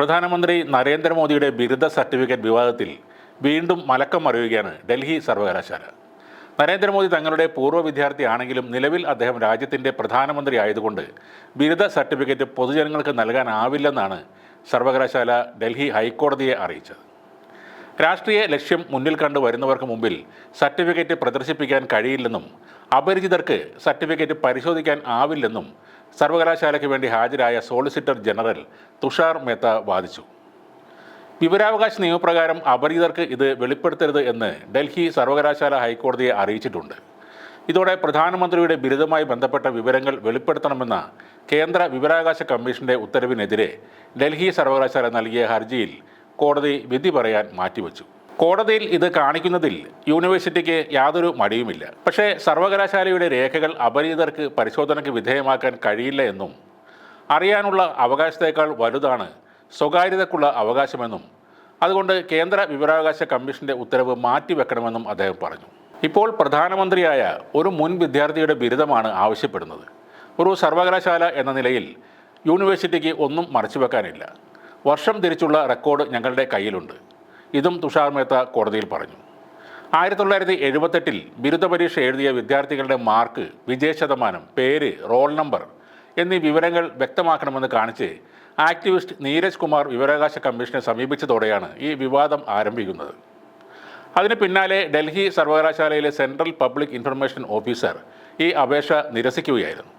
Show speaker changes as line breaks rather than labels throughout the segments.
പ്രധാനമന്ത്രി നരേന്ദ്രമോദിയുടെ ബിരുദ സർട്ടിഫിക്കറ്റ് വിവാദത്തിൽ വീണ്ടും മലക്കം മറിയുകയാണ് ഡൽഹി സർവകലാശാല. നരേന്ദ്രമോദി തങ്ങളുടെ പൂർവ വിദ്യാർത്ഥിയാണെങ്കിലും നിലവിൽ അദ്ദേഹം രാജ്യത്തിന്റെ പ്രധാനമന്ത്രി ആയതുകൊണ്ട് ബിരുദ സർട്ടിഫിക്കറ്റ് പൊതുജനങ്ങൾക്ക് നൽകാനാവില്ലെന്നാണ് സർവകലാശാല ഡൽഹി ഹൈക്കോടതിയെ അറിയിച്ചത്. രാഷ്ട്രീയ ലക്ഷ്യം മുന്നിൽ കണ്ടു വരുന്നവർക്ക് മുമ്പിൽ സർട്ടിഫിക്കറ്റ് പ്രദർശിപ്പിക്കാൻ കഴിയില്ലെന്നും അപരിചിതർക്ക് സർട്ടിഫിക്കറ്റ് പരിശോധിക്കാൻ ആവില്ലെന്നും സർവകലാശാലയ്ക്ക് വേണ്ടി ഹാജരായ സോളിസിറ്റർ ജനറൽ തുഷാർ മേത്ത വാദിച്ചു. വിവരാവകാശ നിയമപ്രകാരം അപരിചിതർക്ക് ഇത് വെളിപ്പെടുത്തരുത് എന്ന് ഡൽഹി സർവകലാശാല ഹൈക്കോടതിയെ അറിയിച്ചിട്ടുണ്ട്. ഇതോടെ പ്രധാനമന്ത്രിയുടെ ബിരുദമായി ബന്ധപ്പെട്ട വിവരങ്ങൾ വെളിപ്പെടുത്തണമെന്ന കേന്ദ്ര വിവരാവകാശ കമ്മീഷന്റെ ഉത്തരവിനെതിരെ ഡൽഹി സർവകലാശാല നൽകിയ ഹർജിയിൽ കോടതി വിധി പറയാൻ മാറ്റിവെച്ചു. കോടതിയിൽ ഇത് കാണിക്കുന്നതിൽ യൂണിവേഴ്സിറ്റിക്ക് യാതൊരു മടിയുമില്ല. പക്ഷേ സർവകലാശാലയുടെ രേഖകൾ അപരിചിതർക്ക് പരിശോധനയ്ക്ക് വിധേയമാക്കാൻ കഴിയില്ല എന്നും അറിയാനുള്ള അവകാശത്തേക്കാൾ വലുതാണ് സ്വകാര്യതക്കുള്ള അവകാശമെന്നും അതുകൊണ്ട് കേന്ദ്ര വിവരാവകാശ കമ്മീഷന്റെ ഉത്തരവ് മാറ്റിവെക്കണമെന്നും അദ്ദേഹം പറഞ്ഞു. ഇപ്പോൾ പ്രധാനമന്ത്രിയായ ഒരു മുൻ വിദ്യാർത്ഥിയുടെ ബിരുദമാണ് ആവശ്യപ്പെടുന്നത്. ഒരു സർവകലാശാല എന്ന നിലയിൽ യൂണിവേഴ്സിറ്റിക്ക് ഒന്നും മറച്ചുവെക്കാനില്ല. വർഷം തിരിച്ചുള്ള റെക്കോർഡ് ഞങ്ങളുടെ കയ്യിലുണ്ട്. ഇതും തുഷാർ മേത്ത കോടതിയിൽ പറഞ്ഞു. ആയിരത്തി തൊള്ളായിരത്തി എഴുപത്തെട്ടിൽ ബിരുദ പരീക്ഷ എഴുതിയ വിദ്യാർത്ഥികളുടെ മാർക്ക് വിജയ ശതമാനം പേര് റോൾ നമ്പർ എന്നീ വിവരങ്ങൾ വ്യക്തമാക്കണമെന്ന് കാണിച്ച് ആക്ടിവിസ്റ്റ് നീരജ് കുമാർ വിവരാവകാശ കമ്മീഷനെ സമീപിച്ചതോടെയാണ് ഈ വിവാദം ആരംഭിക്കുന്നത്. അതിന് പിന്നാലെ ഡൽഹി സർവകലാശാലയിലെ സെൻട്രൽ പബ്ലിക് ഇൻഫർമേഷൻ ഓഫീസർ ഈ അപേക്ഷ നിരസിക്കുകയായിരുന്നു.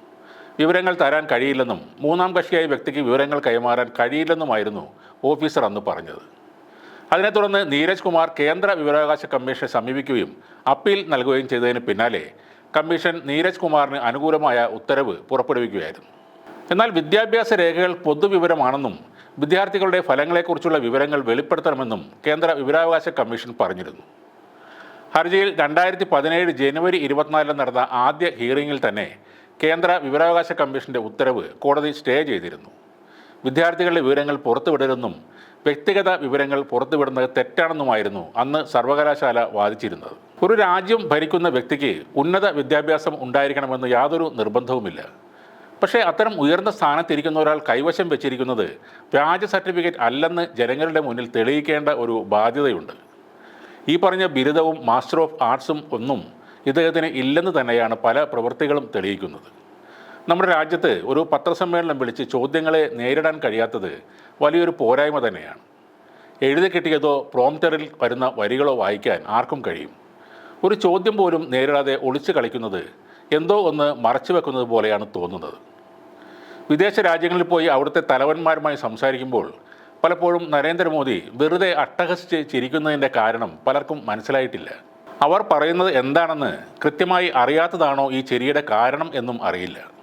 വിവരങ്ങൾ തരാൻ കഴിയില്ലെന്നും മൂന്നാം കക്ഷിയായ വ്യക്തിക്ക് വിവരങ്ങൾ കൈമാറാൻ കഴിയില്ലെന്നുമായിരുന്നു ഓഫീസർ അന്ന് പറഞ്ഞത്. അതിനെ തുടർന്ന് നീരജ് കുമാർ കേന്ദ്ര വിവരാവകാശ കമ്മീഷനെ സമീപിക്കുകയും അപ്പീൽ നൽകുകയും ചെയ്തതിന് പിന്നാലെ കമ്മീഷൻ നീരജ് കുമാറിന് അനുകൂലമായ ഉത്തരവ് പുറപ്പെടുവിക്കുകയായിരുന്നു. എന്നാൽ വിദ്യാഭ്യാസ രേഖകൾ പൊതുവിവരമാണെന്നും വിദ്യാർത്ഥികളുടെ ഫലങ്ങളെക്കുറിച്ചുള്ള വിവരങ്ങൾ വെളിപ്പെടുത്തണമെന്നും കേന്ദ്ര വിവരാവകാശ കമ്മീഷൻ പറഞ്ഞിരുന്നു. ഹർജിയിൽ രണ്ടായിരത്തി പതിനേഴ് ജനുവരി ഇരുപത്തിനാലിന് നടന്ന ആദ്യ ഹിയറിംഗിൽ തന്നെ കേന്ദ്ര വിവരാവകാശ കമ്മീഷന്റെ ഉത്തരവ് കോടതി സ്റ്റേ ചെയ്തിരുന്നു. വിദ്യാർത്ഥികളുടെ വിവരങ്ങൾ പുറത്തുവിടരുതെന്നും വ്യക്തിഗത വിവരങ്ങൾ പുറത്തുവിടുന്നത് തെറ്റാണെന്നുമായിരുന്നു അന്ന് സർവകലാശാല വാദിച്ചിരുന്നത്. ഒരു രാജ്യം ഭരിക്കുന്ന വ്യക്തിക്ക് ഉന്നത വിദ്യാഭ്യാസം ഉണ്ടായിരിക്കണമെന്ന് യാതൊരു നിർബന്ധവുമില്ല. പക്ഷേ അത്തരം ഉയർന്ന സ്ഥാനത്തിരിക്കുന്ന ഒരാൾ കൈവശം വെച്ചിരിക്കുന്നത് വ്യാജ സർട്ടിഫിക്കറ്റ് അല്ലെന്ന് ജനങ്ങളുടെ മുന്നിൽ തെളിയിക്കേണ്ട ഒരു ബാധ്യതയുണ്ട്. ഈ പറഞ്ഞ ബിരുദവും മാസ്റ്റർ ഓഫ് ആർട്സും ഒന്നും ഇദ്ദേഹത്തിന് ഇല്ലെന്ന് തന്നെയാണ് പല പ്രവൃത്തികളും തെളിയിക്കുന്നത്. നമ്മുടെ രാജ്യത്ത് ഒരു പത്രസമ്മേളനം വിളിച്ച് ചോദ്യങ്ങളെ നേരിടാൻ കഴിയാത്തത് വലിയൊരു പോരായ്മ തന്നെയാണ്. എഴുതി കിട്ടിയതോ പ്രോംറ്ററിൽ വരുന്ന വരികളോ വായിക്കാൻ ആർക്കും കഴിയും. ഒരു ചോദ്യം പോലും നേരിടാതെ ഒളിച്ചു കളിക്കുന്നത് എന്തോ ഒന്ന് മറച്ചു വെക്കുന്നത് പോലെയാണ് തോന്നുന്നത്. വിദേശ രാജ്യങ്ങളിൽ പോയി അവിടുത്തെ തലവന്മാരുമായി സംസാരിക്കുമ്പോൾ പലപ്പോഴും നരേന്ദ്രമോദി വെറുതെ അട്ടഹസിച്ച് ചിരിക്കുന്നതിന്റെ കാരണം പലർക്കും മനസ്സിലായിട്ടില്ല. അവർ പറയുന്നത് എന്താണെന്ന് കൃത്യമായി അറിയാത്തതാണോ ഈ ചിരിയുടെ കാരണം എന്നും അറിയില്ല.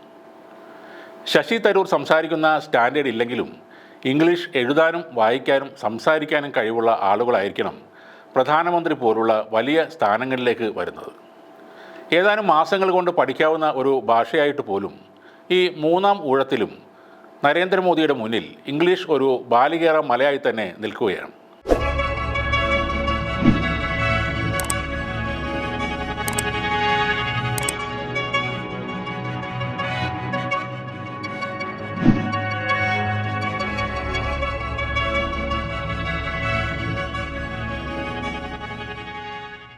ശശി തരൂർ സംസാരിക്കുന്ന സ്റ്റാൻഡേർഡ് ഇല്ലെങ്കിലും ഇംഗ്ലീഷ് എഴുതാനും വായിക്കാനും സംസാരിക്കാനും കഴിവുള്ള ആളുകളായിരിക്കണം പ്രധാനമന്ത്രി പോലുള്ള വലിയ സ്ഥാനങ്ങളിലേക്ക് വരുന്നത്. ഏതാനും മാസങ്ങൾ കൊണ്ട് പഠിക്കാവുന്ന ഒരു ഭാഷയായിട്ട് പോലും ഈ മൂന്നാം ഊഴത്തിലും നരേന്ദ്രമോദിയുടെ മുന്നിൽ ഇംഗ്ലീഷ് ഒരു ബാലികേറ മലയായി തന്നെ നിൽക്കുകയാണ്.